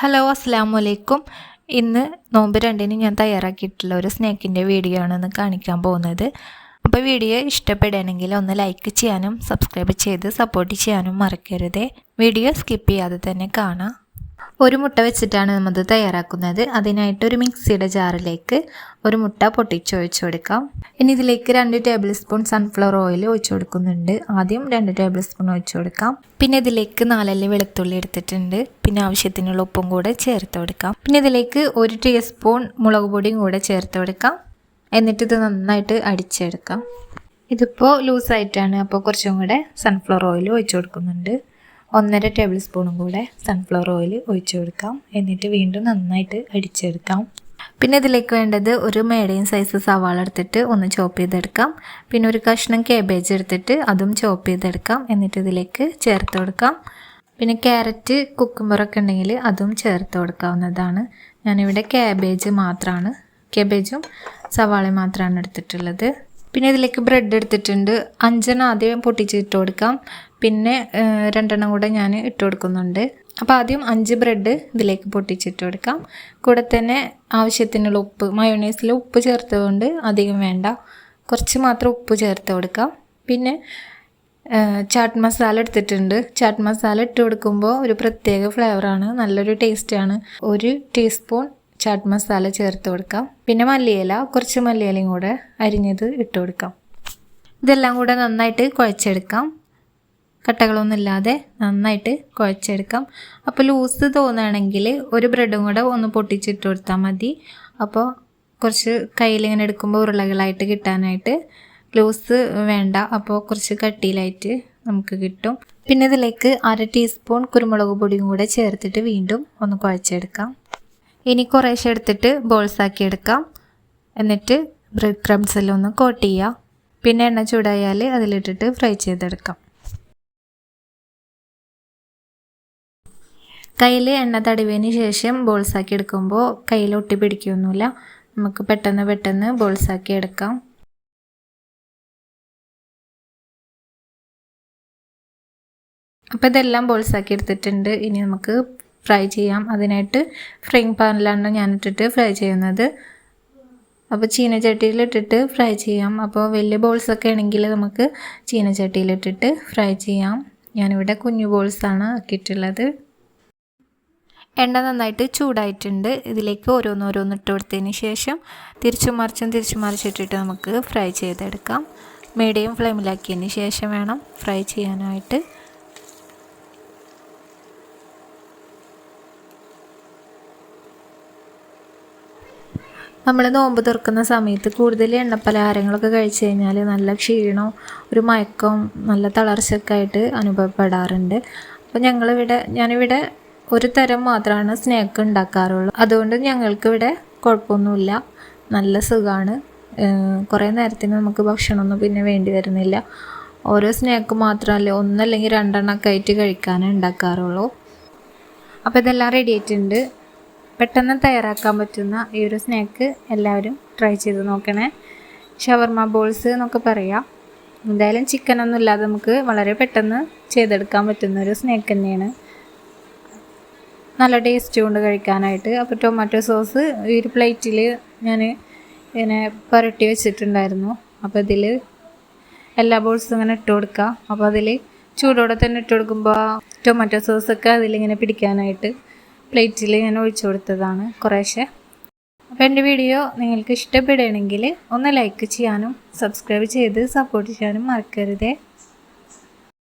Hello അസ്സാം വലൈക്കും ഇന്ന് നോമ്പ് രണ്ടിന് ഞാൻ തയ്യാറാക്കിയിട്ടുള്ള ഒരു സ്നാക്കിന്റെ വീഡിയോ ആണ് കാണിക്കാൻ പോകുന്നത്. അപ്പോൾ വീഡിയോ ഇഷ്ടപ്പെടുകയാണെങ്കിൽ ഒന്ന് ലൈക്ക് ചെയ്യാനും സബ്സ്ക്രൈബ് ചെയ്ത് സപ്പോർട്ട് ചെയ്യാനും മറക്കരുതേ. വീഡിയോ സ്കിപ്പ് ചെയ്യാതെ തന്നെ കാണാം. ഒരു മുട്ട വെച്ചിട്ടാണ് നമ്മത് തയ്യാറാക്കുന്നത്. അതിനായിട്ട് ഒരു മിക്സിയുടെ ജാറിലേക്ക് ഒരു മുട്ട പൊട്ടിച്ച് ഒഴിച്ചു കൊടുക്കാം. ഇനി ഇതിലേക്ക് രണ്ട് ടേബിൾ സ്പൂൺ സൺഫ്ലവർ ഓയിൽ ഒഴിച്ചു കൊടുക്കുന്നുണ്ട്. ആദ്യം രണ്ട് ടേബിൾ സ്പൂൺ ഒഴിച്ചു കൊടുക്കാം. പിന്നെ ഇതിലേക്ക് നാലല്ലി വെളുത്തുള്ളി എടുത്തിട്ടുണ്ട്. പിന്നെ ആവശ്യത്തിനുള്ള ഉപ്പും കൂടെ ചേർത്ത് കൊടുക്കാം. പിന്നെ ഇതിലേക്ക് ഒരു ടീസ്പൂൺ മുളക് പൊടിയും കൂടെ ചേർത്ത് കൊടുക്കാം. എന്നിട്ട് ഇത് നന്നായിട്ട് അടിച്ചെടുക്കാം. ഇതിപ്പോൾ ലൂസായിട്ടാണ് അപ്പോൾ കുറച്ചും കൂടെ സൺഫ്ലവർ ഓയിൽ ഒഴിച്ചു കൊടുക്കുന്നുണ്ട്. ഒന്നര ടേബിൾ സ്പൂണും കൂടെ സൺഫ്ലവർ ഓയിൽ ഒഴിച്ചു കൊടുക്കാം. എന്നിട്ട് വീണ്ടും നന്നായിട്ട് അടിച്ചെടുക്കാം. പിന്നെ ഇതിലേക്ക് വേണ്ടത് ഒരു മീഡിയം സൈസ് സവാള എടുത്തിട്ട് ഒന്ന് ചോപ്പ് ചെയ്തെടുക്കാം. പിന്നെ ഒരു കഷ്ണം കേബേജ് എടുത്തിട്ട് അതും ചോപ്പ് ചെയ്തെടുക്കാം. എന്നിട്ട് ഇതിലേക്ക് ചേർത്ത് കൊടുക്കാം. പിന്നെ ക്യാരറ്റ് കുക്കുമ്പറൊക്കെ ഉണ്ടെങ്കിൽ അതും ചേർത്ത് കൊടുക്കാവുന്നതാണ്. ഞാനിവിടെ ക്യാബേജ് മാത്രമാണ് കേബേജും സവാളയും മാത്രമാണ് എടുത്തിട്ടുള്ളത്. പിന്നെ ഇതിലേക്ക് ബ്രെഡ് എടുത്തിട്ടുണ്ട്. അഞ്ചെണ്ണം ആദ്യം പൊട്ടിച്ചിട്ട് കൊടുക്കാം. പിന്നെ രണ്ടെണ്ണം കൂടെ ഞാൻ ഇട്ട് കൊടുക്കുന്നുണ്ട്. അപ്പോൾ ആദ്യം അഞ്ച് ബ്രെഡ് ഇതിലേക്ക് പൊട്ടിച്ചിട്ട് കൊടുക്കാം. കൂടെ തന്നെ ആവശ്യത്തിനുള്ള ഉപ്പ് മയോണൈസിൽ ഉപ്പ് ചേർത്തതുകൊണ്ട് അധികം വേണ്ട. കുറച്ച് മാത്രം ഉപ്പ് ചേർത്ത് കൊടുക്കാം. പിന്നെ ചാട്ട് മസാല എടുത്തിട്ടുണ്ട്. ചാട്ട് മസാല ഇട്ട് കൊടുക്കുമ്പോൾ ഒരു പ്രത്യേക ഫ്ലേവറാണ്. നല്ലൊരു ടേസ്റ്റാണ്. ഒരു ടീസ്പൂൺ ചാട്ട് മസാല ചേർത്ത് കൊടുക്കാം. പിന്നെ മല്ലിയില കുറച്ച് മല്ലിയിലയും കൂടെ അരിഞ്ഞത് ഇട്ട് കൊടുക്കാം. ഇതെല്ലാം കൂടെ നന്നായിട്ട് കുഴച്ചെടുക്കാം. കട്ടകളൊന്നുമില്ലാതെ നന്നായിട്ട് കുഴച്ചെടുക്കാം. അപ്പോൾ ലൂസ് തോന്നുകയാണെങ്കിൽ ഒരു ബ്രെഡും കൂടെ ഒന്ന് പൊട്ടിച്ചിട്ട് കൊടുത്താൽ മതി. അപ്പോൾ കുറച്ച് കയ്യിലിങ്ങനെ എടുക്കുമ്പോൾ ഉരുളകളായിട്ട് കിട്ടാനായിട്ട് ലൂസ് വേണ്ട. അപ്പോൾ കുറച്ച് കട്ടിയിലായിട്ട് നമുക്ക് കിട്ടും. പിന്നെ ഇതിലേക്ക് അര ടീസ്പൂൺ കുരുമുളക് പൊടിയും കൂടെ ചേർത്തിട്ട് വീണ്ടും ഒന്ന് കുഴച്ചെടുക്കാം. ഇനി കുറേശ്ശെ എടുത്തിട്ട് ബോൾസാക്കി എടുക്കാം. എന്നിട്ട് ബ്രെഡ് ക്രംസിലൊന്ന് കോട്ട് ചെയ്യുക. പിന്നെ എണ്ണ ചൂടായാൽ അതിലിട്ടിട്ട് ഫ്രൈ ചെയ്തെടുക്കാം. കയ്യിൽ എണ്ണ തടവിയതിന് ശേഷം ബോൾസാക്കി എടുക്കുമ്പോൾ കയ്യിൽ ഒട്ടി പിടിക്കുകയൊന്നുമില്ല നമുക്ക് പെട്ടെന്ന് പെട്ടെന്ന് ബോൾസാക്കി എടുക്കാം. അപ്പോൾ ഇതെല്ലാം ബോൾസാക്കി എടുത്തിട്ടുണ്ട്. ഇനി നമുക്ക് ഫ്രൈ ചെയ്യാം. അതിനായിട്ട് ഫ്രൈങ് പാനിലാണ് ഞാൻ ഇട്ടിട്ട് ഫ്രൈ ചെയ്യുന്നത്. അപ്പോൾ ചീനച്ചട്ടിയിലിട്ടിട്ട് ഫ്രൈ ചെയ്യാം. അപ്പോൾ വലിയ ബോൾസൊക്കെ ആണെങ്കിൽ നമുക്ക് ചീനച്ചട്ടിയിലിട്ടിട്ട് ഫ്രൈ ചെയ്യാം. ഞാനിവിടെ കുഞ്ഞു ബോൾസാണ് ആക്കിയിട്ടുള്ളത്. എണ്ണ നന്നായിട്ട് ചൂടായിട്ടുണ്ട്. ഇതിലേക്ക് ഓരോന്നോരോന്ന് ഇട്ട് കൊടുത്തതിന് ശേഷം തിരിച്ചു മറിച്ചും തിരിച്ചു മറിച്ചിട്ടിട്ട് നമുക്ക് ഫ്രൈ ചെയ്തെടുക്കാം. മീഡിയം ഫ്ലെയിമിലാക്കിയതിന് ശേഷം വേണം ഫ്രൈ ചെയ്യാനായിട്ട്. നമ്മൾ നോമ്പ് തുറക്കുന്ന സമയത്ത് കൂടുതൽ എണ്ണപ്പലഹാരങ്ങളൊക്കെ കഴിച്ചു കഴിഞ്ഞാൽ നല്ല ക്ഷീണവും ഒരു മയക്കവും നല്ല തളർച്ചയൊക്കെ ആയിട്ട് അനുഭവപ്പെടാറുണ്ട്. അപ്പോൾ ഞങ്ങളിവിടെ ഞാനിവിടെ ഒരു തരം മാത്രമാണ് സ്നാക്ക് ഉണ്ടാക്കാറുള്ളൂ. അതുകൊണ്ട് ഞങ്ങൾക്കിവിടെ കുഴപ്പമൊന്നുമില്ല. നല്ല സുഖമാണ്. കുറേ നേരത്തിന് നമുക്ക് ഭക്ഷണമൊന്നും പിന്നെ വേണ്ടി വരുന്നില്ല. ഓരോ സ്നാക്ക് മാത്രമല്ല ഒന്നല്ലെങ്കിൽ രണ്ടെണ്ണമൊക്കെ ആയിട്ട് കഴിക്കാനേ ഉണ്ടാക്കാറുള്ളൂ. അപ്പോൾ ഇതെല്ലാം റെഡി ആയിട്ടുണ്ട്. പെട്ടെന്ന് തയ്യാറാക്കാൻ പറ്റുന്ന ഈ ഒരു സ്നാക്ക് എല്ലാവരും ട്രൈ ചെയ്ത് നോക്കണേ. ഷവർമ ബോൾസ് എന്നൊക്കെ പറയാം. എന്തായാലും ചിക്കനൊന്നും ഇല്ലാതെ നമുക്ക് വളരെ പെട്ടെന്ന് ചെയ്തെടുക്കാൻ പറ്റുന്ന ഒരു സ്നാക്ക് തന്നെയാണ്. നല്ല ടേസ്റ്റ് കൊണ്ട് കഴിക്കാനായിട്ട്. അപ്പോൾ ടൊമാറ്റോ സോസ് ഈ ഒരു പ്ലേറ്റിൽ ഞാൻ ഇങ്ങനെ പുരട്ടി വെച്ചിട്ടുണ്ടായിരുന്നു. അപ്പോൾ ഇതിൽ എല്ലാ ബോൾസും ഇങ്ങനെ ഇട്ട് കൊടുക്കുക അപ്പോൾ അതിൽ ചൂടോടെ തന്നെ ഇട്ട് കൊടുക്കുമ്പോൾ ടൊമാറ്റോ സോസൊക്കെ അതിലിങ്ങനെ പിടിക്കാനായിട്ട് പ്ലേറ്റിൽ ഞാൻ ഒഴിച്ചു കൊടുത്തതാണ് കുറേശ്ശെ. അപ്പോൾ എന്റെ വീഡിയോ നിങ്ങൾക്ക് ഇഷ്ടപ്പെടുകയാണെങ്കിൽ ഒന്ന് ലൈക്ക് ചെയ്യാനും സബ്സ്ക്രൈബ് ചെയ്ത് സപ്പോർട്ട് ചെയ്യാനും മറക്കരുതേ.